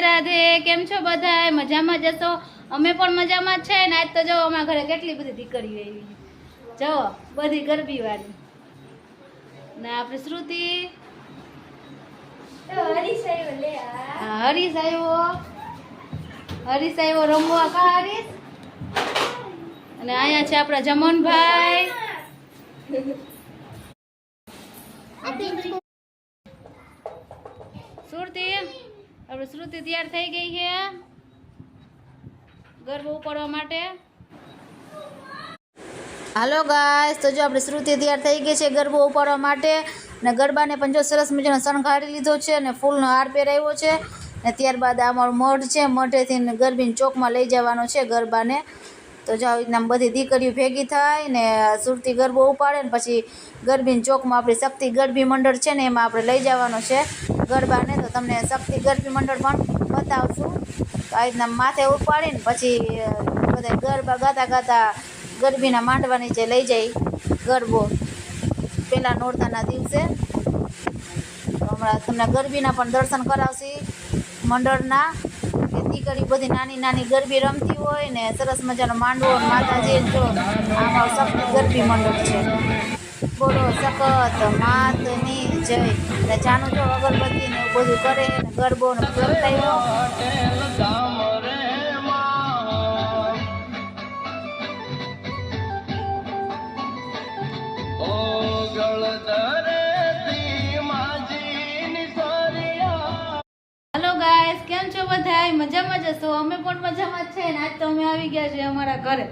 રાધે કેમ છો બધા મજામાં જશો અમે પણ મજામાં જ છે ને? આજ તો જો અમારા ઘરે કેટલી બધી દીકરીઓ એવી જો બધી ગરબી વાળી ને આપણે શ્રુતિ? હરીશ આવ્યો હરીશ આવ્યો. રમવા. કા હરીશ? અને અહીંયા છે આપણા જમનભાઈ સુરતી આપણે શ્રુતિ તૈયાર થઈ ગઈ છે. ગરબો ઉપાડવા માટે. હાલો ગાય તો જો આપણે શ્રુતિ તૈયાર થઈ ગઈ છે ગરબો ઉપાડવા માટે ને ગરબાને પણ જો સરસ મજાનો શણગારી લીધો છે અને ફૂલનો હાર પહેરાવ્યો છે ને ત્યારબાદ આ અમારો મઢ છે, મઢેથી ગરબીને ચોકમાં લઈ જવાનો છે ગરબાને. તો જો આવી રીતના બધી દીકરીઓ ભેગી થાય ને સુરતી ગરબો ઉપાડે ને પછી ગરબીને ચોકમાં આપણી શક્તિ ગરબી મંડળ છે ને એમાં આપણે લઈ જવાનો છે. ગરબાને તો તમને શક્તિ ગરબી મંડળ પણ બતાવશું. આવી રીતના માથે ઉપાડીને પછી બધા ગરબા ગાતા ગાતા ગરબીના માંડવા નીચે લઈ જાય ગરબો પહેલા નોરતાના દિવસે. હમણાં તમને ગરબીના પણ દર્શન કરાવશે મંડળના. દીકરી બધી નાની નાની ગરબી રમતી હોય ને, સરસ મજાનો માંડવો માતાજી જો, આમાં શક્તિ ગરબી મંડળ છે. બોલો, સખત, માતની જય. ને જો અગરબત્તી ને બધું કરે ગરબો ને ગાઈસ કેમ છો બધાય? મજામાં જશો અમે પણ મજામાં છે ને? આજ તો અમે આવી ગયા છીએ અમારા ઘરે.